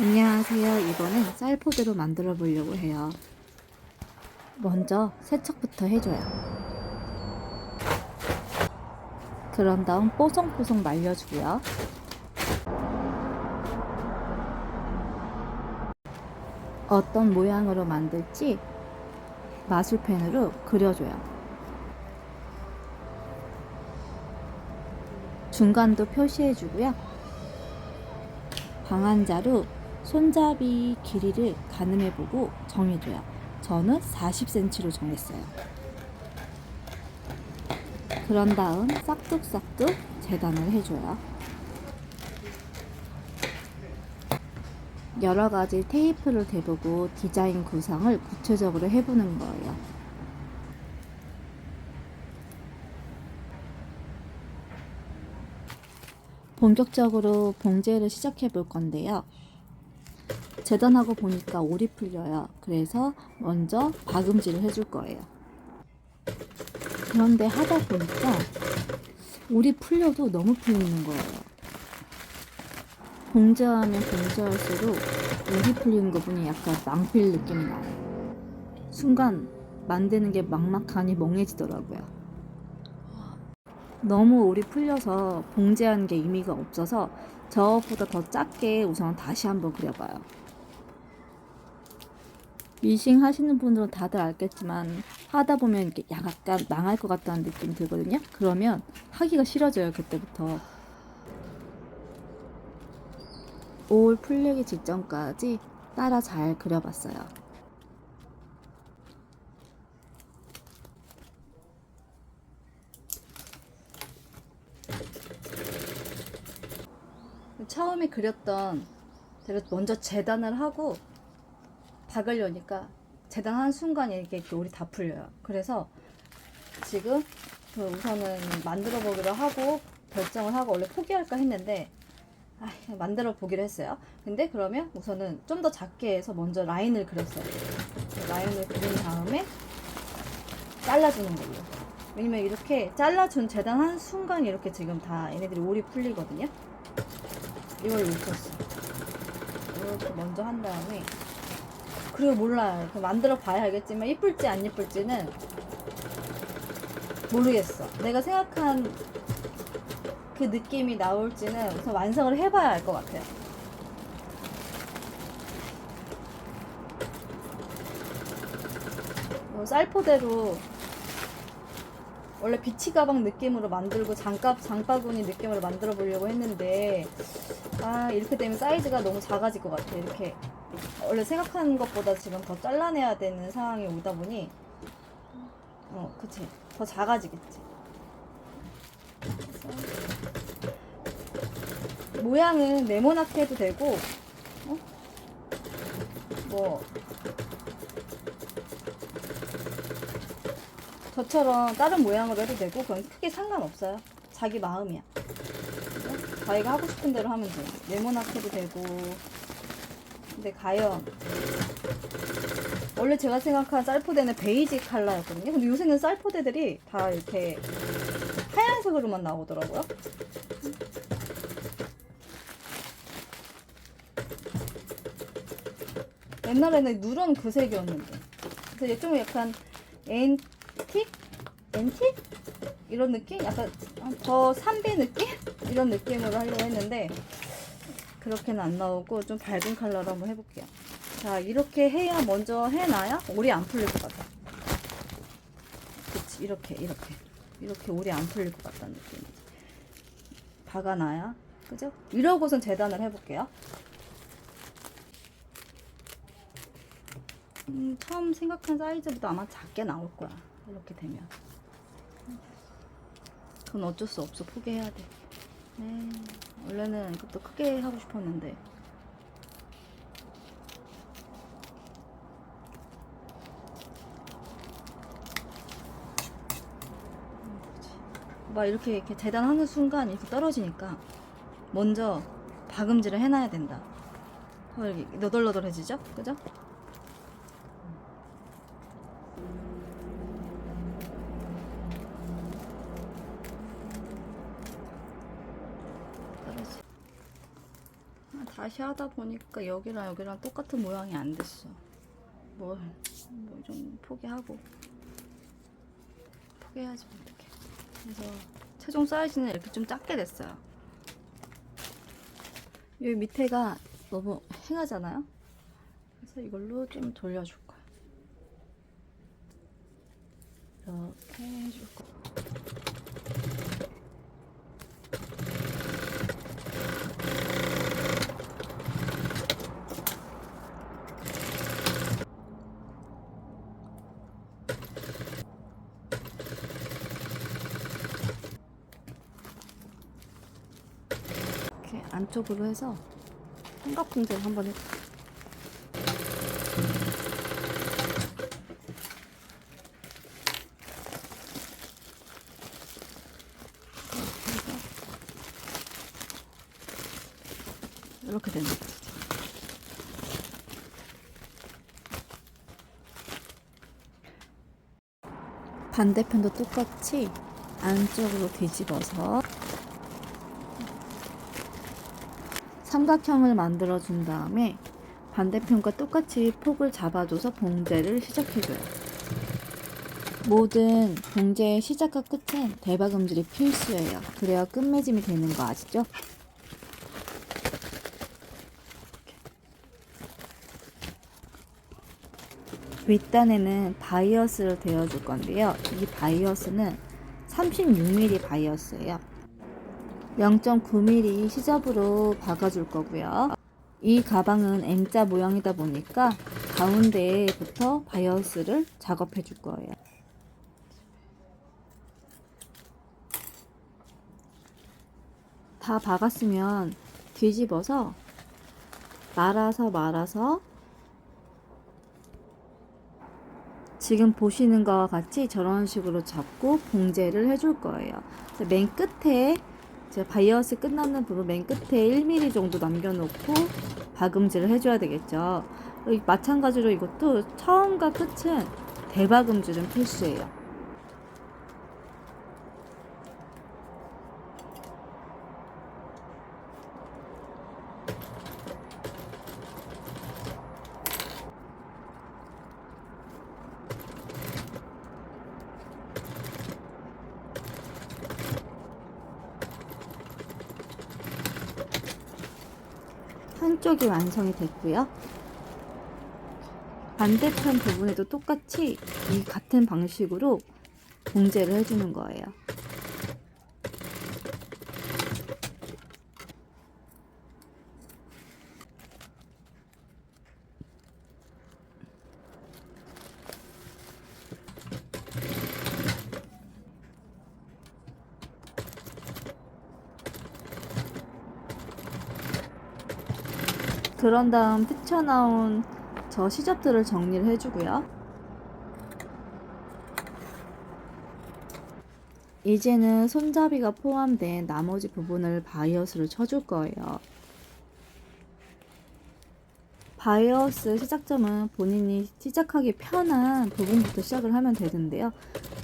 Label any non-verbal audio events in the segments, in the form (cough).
안녕하세요. 이번엔 쌀포대로 만들어 보려고 해요. 먼저 세척부터 해줘요. 그런 다음 뽀송뽀송 말려주고요. 어떤 모양으로 만들지 마술펜으로 그려줘요. 중간도 표시해주고요. 방한자로 손잡이 길이를 가늠해 보고 정해줘요. 저는 40cm로 정했어요. 그런 다음 싹둑싹둑 재단을 해줘요. 여러 가지 테이프를 대보고 디자인 구상을 구체적으로 해보는 거예요. 본격적으로 봉제를 시작해 볼 건데요. 재단하고 보니까 올이 풀려요. 그래서 먼저 박음질을 해줄 거예요. 그런데 하다 보니까 올이 풀려도 너무 풀리는 거예요. 봉제하면 봉제할수록 올이 풀리는 거 보니 약간 낭필 느낌이 나요. 순간 만드는 게 막막하니 멍해지더라고요. 너무 올이 풀려서 봉제하는 게 의미가 없어서 저보다 더 작게 우선 다시 한번 그려봐요. 미싱 하시는 분들은 다들 알겠지만 하다 보면 이렇게 약간 망할 것 같다는 느낌이 들거든요. 그러면 하기가 싫어져요 그때부터. 올 풀리기 직전까지 따라 잘 그려봤어요. 처음에 그렸던 대로 먼저 재단을 하고 박으려니까 재단한 순간에 이렇게 올이 다 풀려요. 그래서 지금 그 우선은 만들어 보기로 하고 결정을 하고 원래 포기할까 했는데 아, 만들어 보기로 했어요. 근데 그러면 우선은 좀 더 작게 해서 먼저 라인을 그렸어요. 라인을 그린 다음에 잘라주는 걸로. 왜냐면 이렇게 잘라준 재단한 순간 이렇게 지금 다 얘네들이 올이 풀리거든요. 이걸 놓쳤어. 이렇게 먼저 한 다음에 그리고 몰라요. 그 만들어 봐야 알겠지만 이쁠지 안 이쁠지는 모르겠어. 내가 생각한 그 느낌이 나올지는 우선 완성을 해봐야 알 것 같아요. 뭐 쌀포대로 원래 비치 가방 느낌으로 만들고 장갑 장바구니 느낌으로 만들어 보려고 했는데 아 이렇게 되면 사이즈가 너무 작아질 것 같아. 이렇게 원래 생각하는 것보다 지금 더 잘라내야 되는 상황이 오다 보니 어 그치. 더 작아지겠지. 모양은 네모나게 해도 되고 어? 뭐 저처럼 다른 모양으로 해도 되고 그건 크게 상관없어요 자기 마음이야 그죠? 자기가 하고 싶은 대로 하면 돼 네모나게 해도 되고 근데 과연 원래 제가 생각한 쌀포대는 베이지 컬러였거든요. 근데 요새는 쌀포대들이 다 이렇게 하얀색으로만 나오더라고요. 옛날에는 누런 그 색이었는데. 그래서 얘 좀 약간 앤틱? 앤틱? 이런 느낌? 약간 더 삼비 느낌? 이런 느낌으로 하려고 했는데 그렇게는 안 나오고 좀 밝은 컬러로 한번 해볼게요. 자 이렇게 해야 먼저 해놔야 올이 안 풀릴 것 같아. 그치 이렇게 이렇게 이렇게 올이 안 풀릴 것 같다는 느낌. 박아놔야 그죠? 이러고선 재단을 해볼게요. 음, 처음 생각한 사이즈보다 아마 작게 나올 거야. 이렇게 되면. 그건 어쩔 수 없어. 포기해야 돼. 네. 원래는 그것도 크게 하고 싶었는데. 막 이렇게 이렇게 재단하는 순간 이렇게 떨어지니까 먼저 박음질을 해놔야 된다. 더 이렇게 너덜너덜해지죠? 그죠? 다시 하다 보니까 여기랑 여기랑 똑같은 모양이 안 됐어. 뭘, 뭐 좀 포기하고. 포기해야지 어떡해. 그래서 최종 사이즈는 이렇게 좀 작게 됐어요. 여기 밑에가 너무 행하잖아요? 그래서 이걸로 좀 돌려줄 거야. 이렇게 해줄 거야. 안쪽으로 해서 삼각봉제를 한번 해볼게요. 이렇게 되는 거죠. 반대편도 똑같이 안쪽으로 뒤집어서 삼각형을 만들어 준 다음에 반대편과 똑같이 폭을 잡아줘서 봉제를 시작해줘요. 모든 봉제의 시작과 끝엔 대박음질이 필수예요. 그래야 끝맺음이 되는 거 아시죠? 윗단에는 바이어스를 대어줄 건데요. 이 바이어스는 36mm 바이어스예요. 0.9mm 시접으로 박아줄 거고요. 이 가방은 M자 모양이다 보니까 가운데부터 바이어스를 작업해 줄 거예요. 다 박았으면 뒤집어서 말아서 말아서 지금 보시는 것과 같이 저런 식으로 잡고 봉제를 해줄 거예요. 맨 끝에 제가 바이어스 끝나는 부분 맨 끝에 1mm 정도 남겨놓고 박음질을 해줘야 되겠죠. 이- 마찬가지로 이것도 처음과 끝은 대박음질은 필수예요. 한쪽이 완성이 됐고요. 반대편 부분에도 똑같이 이 같은 방식으로 봉제를 해주는 거예요. 그런 다음 튀쳐나온 저 시접들을 정리를 해주고요. 이제는 손잡이가 포함된 나머지 부분을 바이어스를 쳐줄 거예요. 바이어스 시작점은 본인이 시작하기 편한 부분부터 시작을 하면 되는데요.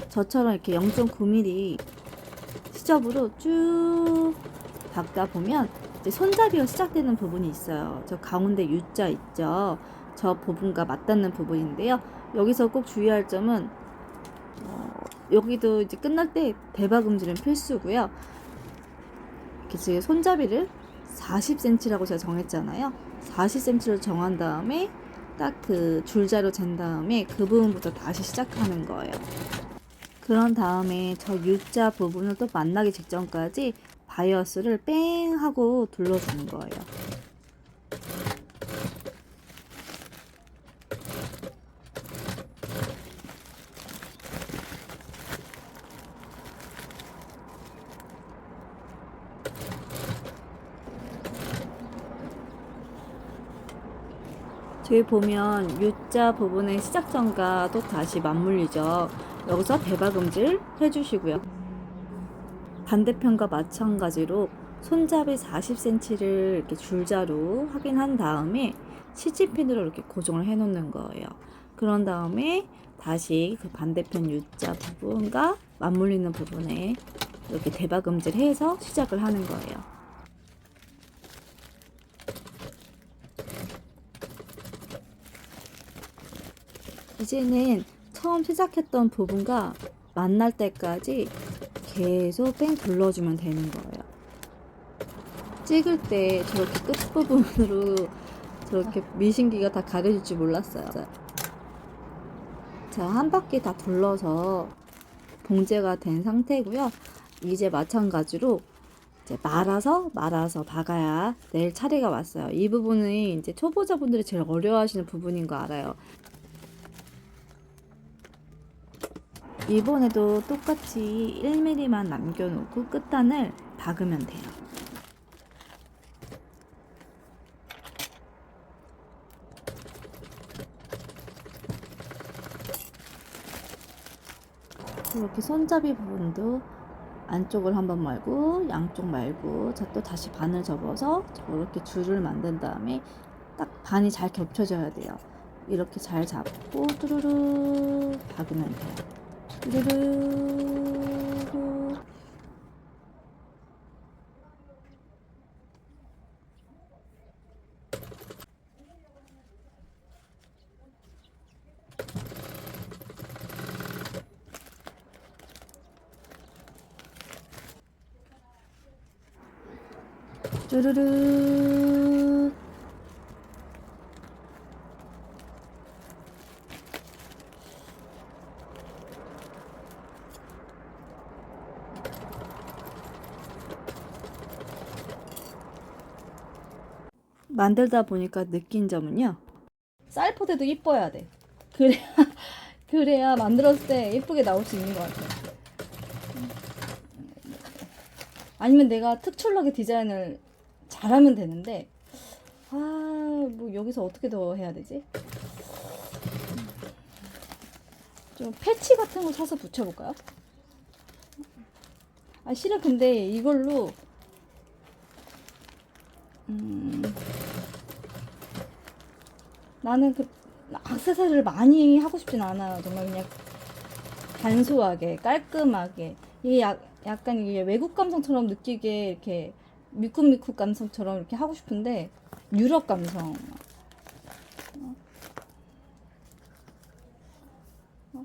저처럼 이렇게 0.9mm 시접으로 쭉 박다 보면 손잡이가 시작되는 부분이 있어요. 저 가운데 U자 있죠. 저 부분과 맞닿는 부분인데요. 여기서 꼭 주의할 점은 어, 여기도 이제 끝날 때 대박 음질은 필수고요. 이렇게 손잡이를 40cm라고 제가 정했잖아요. 40cm를 정한 다음에 딱 그 줄자로 잰 다음에 그 부분부터 다시 시작하는 거예요. 그런 다음에 저 U자 부분을 또 만나기 직전까지 바이어스를 뺑 하고 둘러주는 거예요. 저기 보면 U자 부분의 시작점과 또 다시 맞물리죠. 여기서 대박음질 해주시고요. 반대편과 마찬가지로 손잡이 40cm를 이렇게 줄자로 확인한 다음에 시지핀으로 이렇게 고정을 해 놓는 거예요. 그런 다음에 다시 그 반대편 U자 부분과 맞물리는 부분에 이렇게 대박음질 해서 시작을 하는 거예요. 이제는 처음 시작했던 부분과 만날 때까지 계속 뺑 둘러주면 되는 거예요. 찍을 때 저렇게 끝부분으로 저렇게 미신기가 다 가려질 줄 몰랐어요. 자, 한 바퀴 다 둘러서 봉제가 된 상태고요. 이제 마찬가지로 이제 말아서 말아서 박아야 낼 차례가 왔어요. 이 부분이 이제 초보자분들이 제일 어려워하시는 부분인 거 알아요. 이번에도 똑같이 1mm만 남겨놓고 끝단을 박으면 돼요. 이렇게 손잡이 부분도 안쪽을 한번 말고 양쪽 말고 자 또 다시 반을 접어서 저렇게 줄을 만든 다음에 딱 반이 잘 겹쳐져야 돼요. 이렇게 잘 잡고 뚜루루 박으면 돼요. 뚜루루 뚜루루 만들다 보니까 느낀 점은요. 쌀포대도 이뻐야 돼. 그래야 (laughs) 그래야 만들었을 때 예쁘게 나올 수 있는 것 같아요. 아니면 내가 특출나게 디자인을 잘하면 되는데 아 뭐 여기서 어떻게 더 해야 되지? 좀 패치 같은 거 사서 붙여볼까요? 아 실은 근데 이걸로 음 나는 그 악세사리를 많이 하고 싶진 않아요. 정말 그냥 간소하게 깔끔하게 이게 약, 약간 이게 외국 감성처럼 느끼게 이렇게 미쿡미쿡 감성처럼 이렇게 하고 싶은데 유럽 감성 어? 어?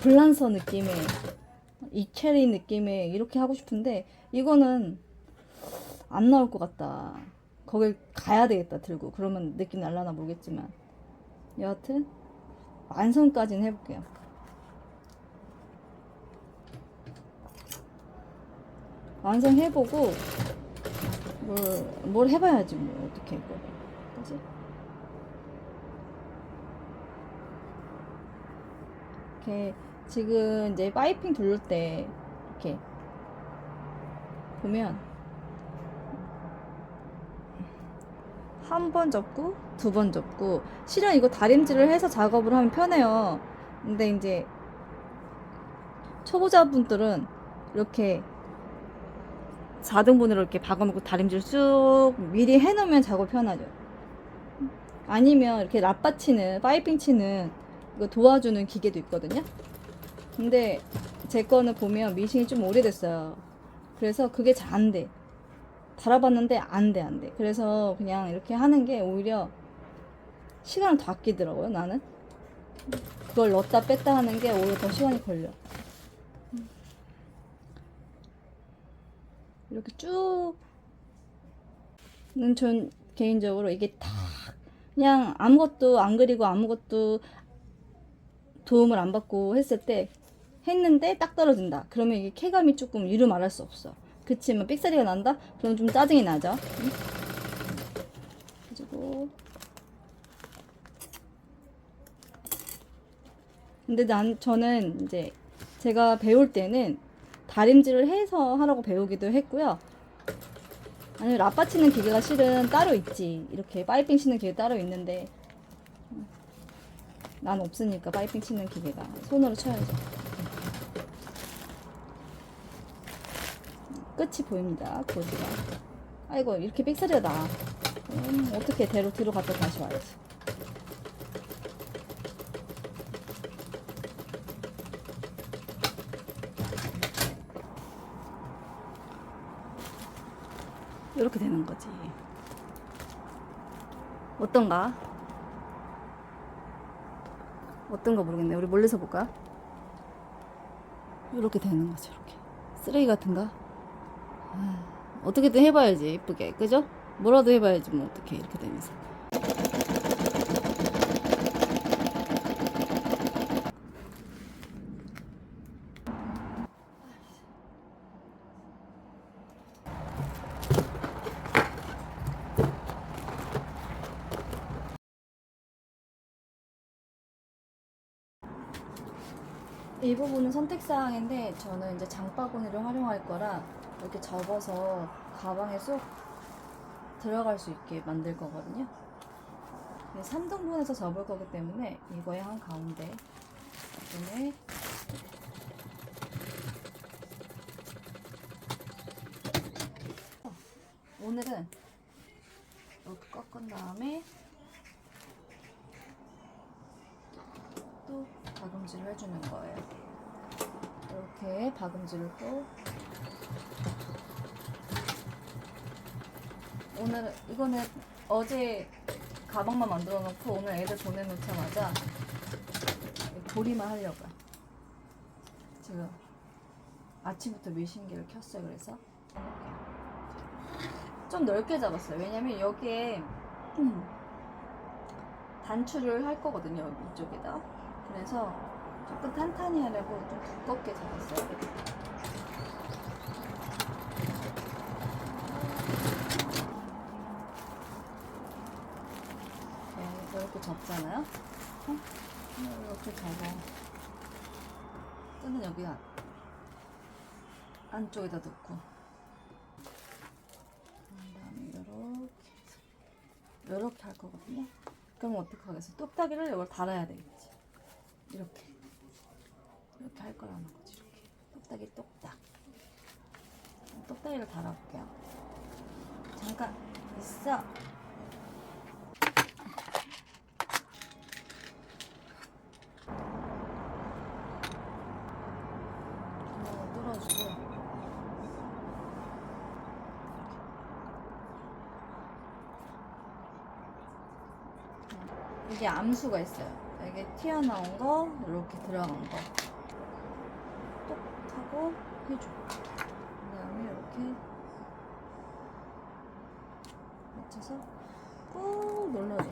블란서 느낌의 이체리 느낌의 이렇게 하고 싶은데 이거는 안 나올 것 같다. 거길 가야 되겠다 들고 그러면 느낌 날라나 모르겠지만 여하튼 완성까지는 해볼게요. 완성해보고 뭘, 뭘 해봐야지 뭐 어떻게 이거 그지? 이렇게 지금 이제 파이핑 둘릴 때 이렇게 보면 한 번 접고 두 번 접고 실은 이거 다림질을 해서 작업을 하면 편해요. 근데 이제 초보자분들은 이렇게 4등분으로 이렇게 박아놓고 다림질 쑥 미리 해놓으면 작업 편하죠. 아니면 이렇게 랍바 치는, 파이핑 치는 이거 도와주는 기계도 있거든요. 근데 제 거는 보면 미싱이 좀 오래됐어요. 그래서 그게 잘 안 돼. 달아봤는데 안 돼, 안 돼. 그래서 그냥 이렇게 하는 게 오히려 시간을 더 아끼더라고요, 나는. 그걸 넣었다 뺐다 하는 게 오히려 더 시간이 걸려. 이렇게 쭉. 전 개인적으로 이게 다 그냥 아무것도 안 그리고 아무것도 도움을 안 받고 했을 때 했는데 딱 떨어진다. 그러면 이게 쾌감이 조금 이루 말할 수 없어. 그치만 삑사리가 난다? 그럼 좀 짜증이 나죠. 응? 가지고 근데 난 저는 이제 제가 배울 때는 다림질을 해서 하라고 배우기도 했고요. 아니면 라빠 치는 기계가 실은 따로 있지. 이렇게 파이핑 치는 기계 따로 있는데 난 없으니까 파이핑 치는 기계가 손으로 쳐야죠. 끝이 보입니다. 고지가. 아이고 이렇게 삑사리가 나. 음, 어떻게 대로 뒤로 갔다 다시 와야지. 이렇게 되는 거지. 어떤가? 어떤 거 모르겠네. 우리 멀리서 볼까? 이렇게 되는 거죠. 이렇게 쓰레기 같은가? 아, 어떻게든 해봐야지 예쁘게 그죠? 뭐라도 해봐야지 뭐 어떻게 이렇게 되면서. 이 부분은 선택사항인데 저는 이제 장바구니를 활용할 거라 이렇게 접어서 가방에 쏙 들어갈 수 있게 만들 거거든요. 3등분해서 접을 거기 때문에 이거의 한 가운데 부분에 오늘은 이렇게 꺾은 다음에 또 박음질을 해주는 거예요. 이렇게 박음질을 또 오늘 이거는 어제 가방만 만들어 놓고 오늘 애들 보내놓자마자 조리만 하려고요. 지금 아침부터 밀신기를 켰어요. 그래서 좀 넓게 잡았어요. 왜냐면 여기에 음, 단추를 할 거거든요. 이쪽에다. 그래서 조금 탄탄히 하려고 좀 두껍게 잡았어요. 네, 이렇게 접잖아요. 어? 이렇게 접어. 끈은 여기 안, 안쪽에다 넣고. 그다음에 이렇게 해서 이렇게 할 거거든요. 그럼 어떻게 하겠어? 똑딱이를 이걸 달아야 되겠지. 이렇게 이렇게 할 거라는 거지. 이렇게 똑딱이 똑딱. 똑딱이를 달아볼게요. 잠깐 있어. 구멍을 뚫어주고 이게 암수가 있어요. 이게 튀어나온 거, 이렇게 들어간 거. 똑 하고 해줘. 그 다음에 이렇게 맞춰서 꾹 눌러줘.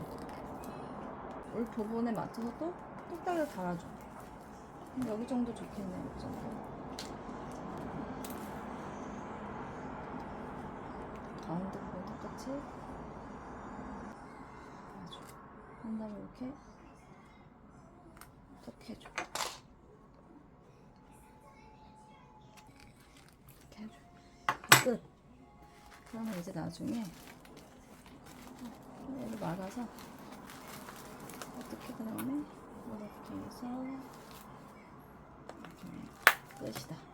이 부분에 맞춰서 또 똑딱이를 달아줘. 여기 정도 좋겠네요. 여기 정도. 가운데 부분 똑같이. 한 다음에 이렇게 tok 해줘. 이렇게 해줘. 끝. 그러면 이제 나중에 얘를 말아서 어떻게 그 다음에 이렇게 해서 이렇게 끝이다.